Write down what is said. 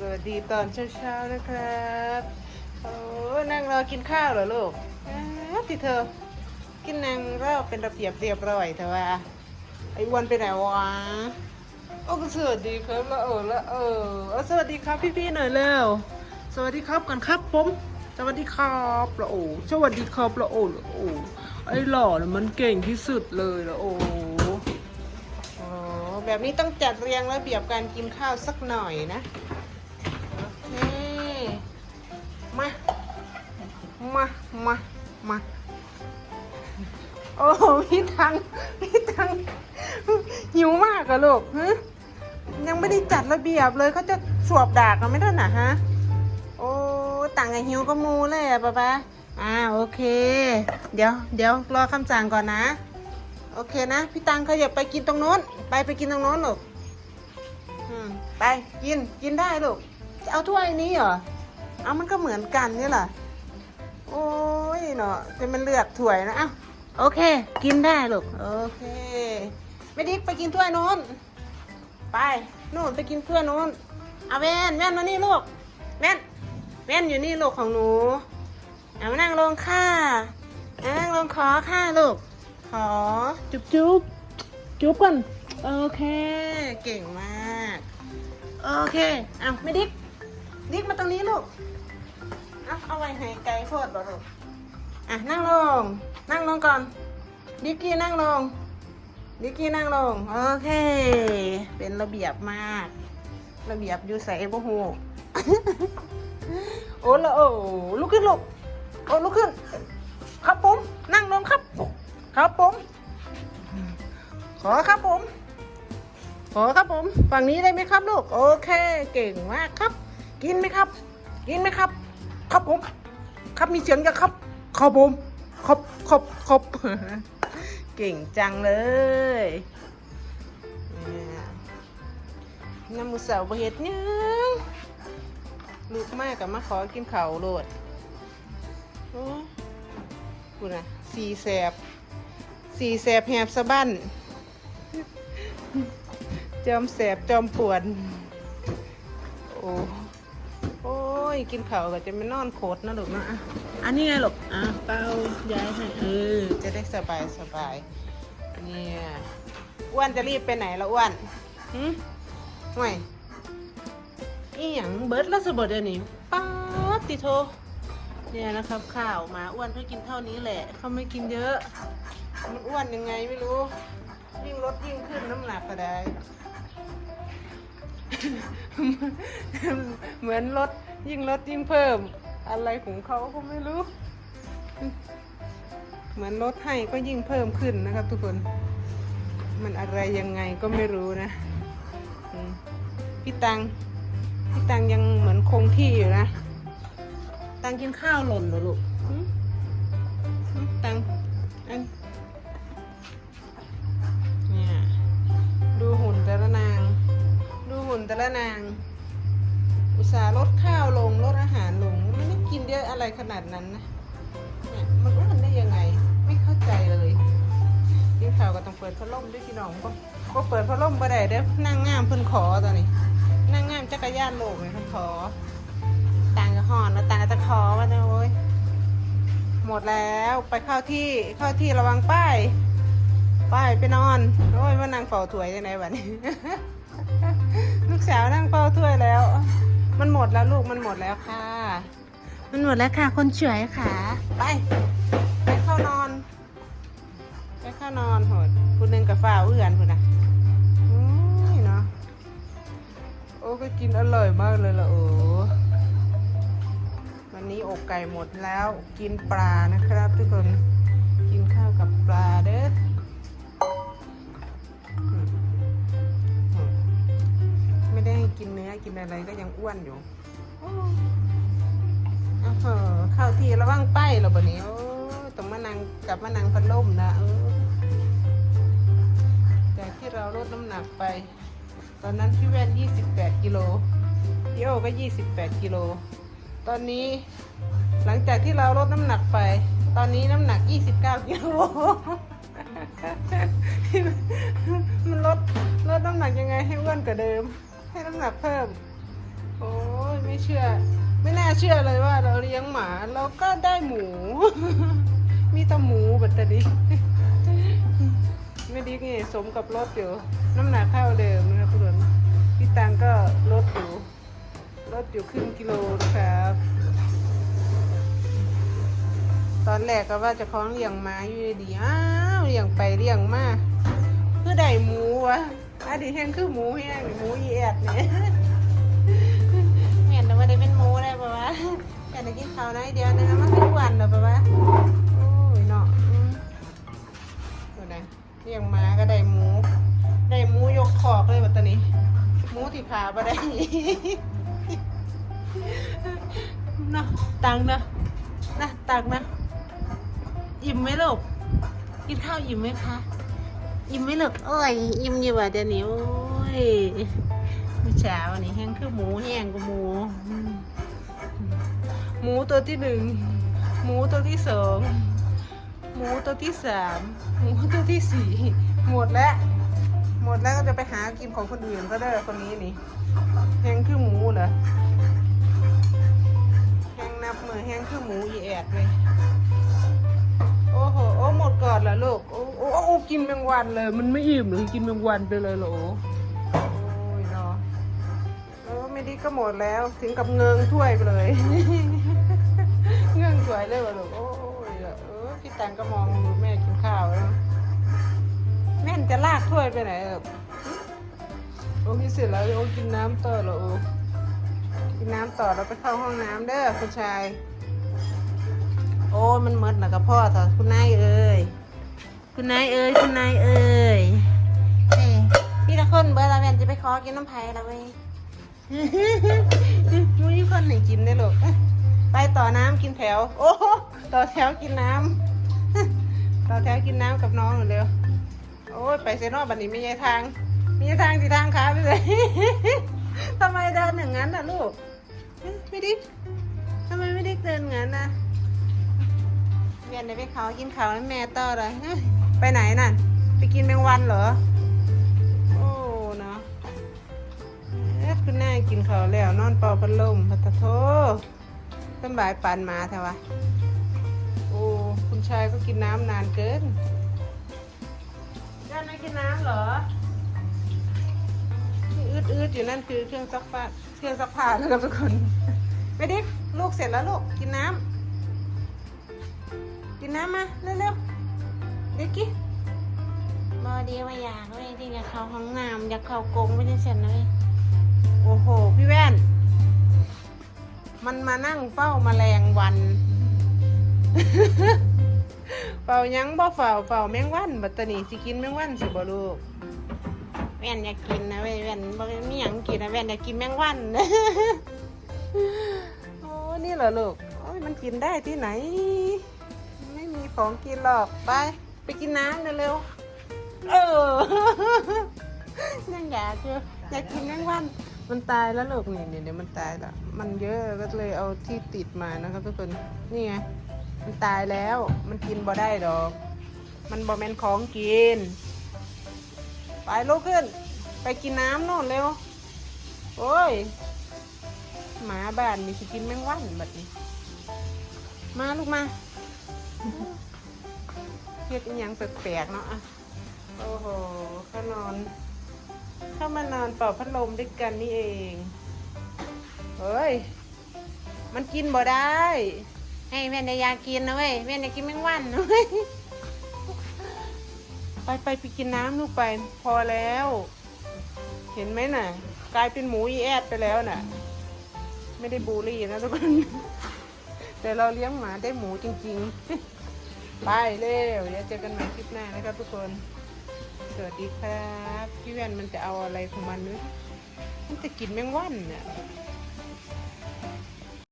สวัสดีตอนเช้าๆนะครับโอ้นั่งรอกินข้าวเหรอลูกอ้าวที่เธอ กินนางรอบเป็นระเบียบเรียบร้อยแต่ว่าไอ้วันไปไหนวะโอ้สวัสดีครับล้วเออล้วเออสวัสดีครับพี่ๆหน่อยเร็วสวัสดีครับกันครับผมสวัสดีครับละโอ้สวัสดีครับละโอ้ละโอ้ไอ้หล่อน่ะมันเก่งที่สุดเลยละโอโอ้แบบนี้ต้องจัดเรียงระเบียบการกินข้าวสักหน่อยนะโอเค มา มา มา มา โอ้โหพี่ทังพี่ทังหิวมากอะลูกฮะยังไม่ได้จัดระเบียบเลยเขาจะสวบดากันไม่ได้หนะฮะ โอ้ต่างกับหิวก็มูเลยอะป๊าป๊าอ่าโอเค เดี๋ยวเดี๋ยวรอคำสั่งก่อนนะ โอเคนะ พี่ตังขยับไปกินตรงโน้น ไปไปกินตรงโน้นลูกไปกินกินได้ลูก จะเอาถ้วยนี้เหรอ เอามันก็เหมือนกันนี่แหละโอ้ยเนาะแต่มันเลือกถ้วยนะเอ้าโอเค กินได้ลูกโอเคไม่ดิกไปกินถ้วยโน้น ไปนู่นไปกินถ้วยโน้นเอาแว่นแว่นมานี่ลูกแว่นแว่นอยู่นี่ลูกของหนูเอามานั่งลงค่ะเอานั่งลงขอค่ะลูกขอจุ๊บจุ๊บจุ๊บกันโอเค เก่งมาก โอเคเอาไม่ดิก ดิกมาตรงนี้ลูกเอาเอาไว้ให้ไกลโพดบ่ลูกอะนั่งลง นั่งลงก่อน ดิกกี้นั่งลง ดิกกี้นั่งลง โอเค เป็นระเบียบมาก ระเบียบอยู่ใส่บ่หูโอ้ละโอ้ลุกขึ้นลูกโอ้ลุกขึ้น ครับผม นั่งลงครับ ครับผม ขอครับผม ขอครับผม ฝั่งนี้ได้ไหมครับลูก โอเค เก่งมากครับ กินไหมครับ กินไหมครับ ครับผม ครับมีเสียงยังครับ ครับผม ครับครับครับเก่งจังเลยน้ำมือสาบเห็ดยังลูกมากกับมาขอกินเขาวโลดโอ้กูนะสีแสบสีแสบแหบสะบั้นจอมแสบจอมปวดโอ้ ยกินข้าวก็จะไม่นอนโคตรนะลูกนะอะอันนี้ไงลูกอะเป้าย้ายให้เออจะได้สบายสบายเนี่ยอ้วนจะรีบไปไหนละอ้วนหืมห่วยอีหยังเบิร์ดแล้วสบดเดี๋ยวนี้ป๊าดติโทเนี่ยนะครับข้าวมาอ้วนเพื่อกินเท่านี้แหละเขาไม่กินเยอะ มันอ้วนยังไงไม่รู้ยิ่งลดยิ่งขึ้นน้ำหนักก็ได้ เหมือนลดยิ่งลดยิ่งเพิ่ม อะไรของเขาก็ไม่รู้ เหมือนลดให้ก็ยิ่งเพิ่มขึ้นนะครับ ทุกคน มันอะไรยังไงก็ไม่รู้นะพี่ตังพี่ตังยังเหมือนคงที่อยู่นะ ตังกินข้าวหล่นเหรอลูกตัง แต่ละนาง อุตส่าห์ลดข้าวลงลดอาหารลงไม่ได้กินเยอะอะไรขนาดนั้นนะเนี่ยมันอ้วนได้ยังไง ไม่เข้าใจเลยกินข้าวก็ต้องเปิดพัดลมด้วยพี่น้องก็ก็เปิดพัดลมบ่ได้เด้อนั่งงามเพิ่นขอตอนนี้ นั่งงามจักรยานโลกเลยเพิ่นขอต่างกับหอนแล้วต่างกับตะขอมาเนี่ยโอ้ยหมดแล้วไปเข้าที่เข้าที่ระวังป้ายป้ายไปนอนโอ้ยว่านางเฝ้าถวยยังไงวะนี่ ลูกสาวนั่งเฝ้าถ้วยแล้ว มันหมดแล้วลูกมันหมดแล้วค่ะ มันหมดแล้วค่ะ คนสวยค่ะ ไป ไปเข้านอน ไปเข้านอนโหดคุณหนึ่งกับฝ้าวเอื้อนคุณนะอุ้ยเนาะโอ้ก็กินอร่อยมากเลยล่ะโอ้วันนี้อกไก่หมดแล้วกินปลานะครับ ทุกคนกินข้าวกับปลาเด้ออื กินเนื้อกินอะไรก็ยังอ้วนอยู่โอ้อ้าวเหอะเข้าที่ระวังไปเหราบนี้โอ้ต้องมานั่งกลับมานั่งพัดลมนะเออจากที่เราลดน้ำหนักไป ตอนนั้นพี่แว่น28กิโลพี่โอก็ 28กิโลตอนนี้หลังจากที่เราลดน้ำหนักไป ตอนนี้น้ำหนัก 29กิโลมันลดลดน้ำหนักยังไงให้อ้วนกว่าเดิม ให้น้ำหนักเพิ่ม โอ้ยไม่เชื่อ ไม่น่าเชื่อเลยว่าเราเลี้ยงหมาเราก็ได้หมู มีแต่หมูบัดตรนี้ไม่ดีไงสมกับรถอยู่ น้ำหนักเท่าเดิมนะครับทุกคนพี่ตังก็ลดอยู่ลดอยู่ครึ่งกิโลนะครับ ตอนแรกก็ว่าจะคล้องเลี้ยงหมาอยู่ดีอ้าวเลี้ยงไปเลี้ยงมาคือได้หมูวะ อดีแห้งคือหมูแห้งหมูอีแอดเนี่ยเห็นแต่ว่าได้เป็นหมูได้ปะวะแต่ได้กินข้าวน้อยเดียวนึงแล้วมันทุกวันหรอปะวะโอ้ยเนาะดูนะเลี้ยงหมาก็ได้หมู ได้หมูยกคอกเลยแบัดตอนนี้หมูที่ขาบ่ได้เนาะตังเนาะนะตังนะอิ่มไหมลูกกินข้าวอิ่มไหมคะ อิ่มไหลูกโอ้ยอิ่มอยู่ว่ะเดี๋ยวนี้โอ้ยมื่อเช้านี่แห้งคือหมูแห้งกว่าหมูหมูตัวที่หนึ่งหมูตัวที่สองหมูตัวที่สามหมูตัวที่สี่หมดแล้วหมดแล้วก็จะไปหากินของคนอื่นก็ได้คนนี้นี่แห้งคือหมูเหรอแห้งนับมือแห้งคือหมูอีแอดเลยโอ้โหโอ้หมดก่อนเหรอลูก กินแมงวันเลย มันไม่อิ่มหรือกินแมงวันไปเลยเหรอโอ้ยเนาะแล้วไม่ดีก็หมดแล้วถึงกับเงิงถ้วยไปเลย เงิงถ้วยเลยเหรอลูกโอ้ยเออพี่แตงก็มองดูแม่กินข้าวแล้วแม่จะลากถ้วยไปไหนแบบโอ้พี่เสร็จแล้วโอ้กินน้ำต่อเหรอโอ้กินน้ำต่อแล้วไปเข้าห้องน้ำเด้อคุณชาย โอ้มันหมดแล้วกับพ่อเถอะคุณนายเอ้ย คุณนายเอ้ยคุณนายเอ้ยพี่ละคนเบอร์ละแม่นจะไปขอกินน้ำไผ่ละเว้ยมูนี่คนไหนกินได้หรอกไปต่อน้ำกินแถว โอ้ต่อแถวกินน้ำต่อแถวกินน้ำกับน้องหน่อยเร็วโอ้ยไปเซนอบันนี้ม่ใช่ทางม่ใช่ทางสิทางขาไปเลยทำไมเดินอย่างนั้นน่ะลูกไม่ดิทำไมไม่ได้เดินงั้นนะเวียนได้ไปเขากินเขาวให้แม่ต่อเลย ไปไหนน่ะ ไปกินแมงวันเหรอ โอ้เนาะเอ๊ะคุณนายกินข้าวแล้วนอนเป่าพัดลมพัทโทสำบายปานหมาแท้วะโอ้คุณชายก็กินน้ำนานเกินย่าไม่กินน้ำเหรอที่อืดๆอยู่นั่นคือเครื่องซักผ้าเครื่องซักผ้านะครับทุกคนไปดิลูกเสร็จแล้วลูกกินน้ำกินน้ำมาเร็วๆเด็กกี้บอดีว่าอยากเลยที่อยากเข้าห้องน้ำอยากเข้ากรงไม่ได้เสร็จเลยโอ้โห พี่แว่น มันมานั่งเฝ้าแมลงวันเป่าหยังบ่เฝ้าเป่าแมงวันบัดตะนี่สิกินแมงวันสิบ่ลูกแว่นอยากกินนะเว้ยแว่นบ่มีหยังกินนะแว่นอยากกินแมงวันโอ้นี่เหรอลูกโอ้ยมันกินได้ที่ไหน ไม่มีของกินหรอกไป ไปกินน้ำเร็วๆเออยังอยากอยู่อยากกินแมงวัน มันตายแล้วลูกนี่เดี๋ยวเดี๋ยวมันตายแล้วมันเยอะก็เลยเอาที่ติดมานะครับทุกคนนี่ไงมันตายแล้วมันกินบ่ได้ดอก มันบ่แม่นของกิน ไปลุกขึ้น ไปกินน้ำโน่นเร็ว โอ้ยหมาบ้านมีสิกินแมงวันแบบนี้ มาลูกมา เฮ็ดอีหยังแปลกๆเนาะอะโอ้โหเขานอน เข้ามานอนเป่าพัดลมด้วยกันนี่เองเฮ้ย มันกินบ่ได้ ให้แม่นอยากกินนะเว้ยแม่นอยากกินแมงวันนะเว้ยไปไปไปกินน้ำลูกไป พอแล้ว เห็นไหมน่ะ กลายเป็นหมูอีแอดไปแล้วน่ะ ไม่ได้บูลลี่นะทุกคน แต่เราเลี้ยงหมาได้หมูจริง ๆ ไปเร็วเดี๋ยวเจอกันใหม่คลิปหน้านะครับทุกคน สวัสดีครับ พี่แว่นมันจะเอาอะไรของมันนึกมันจะกินแมงวันเนี่ย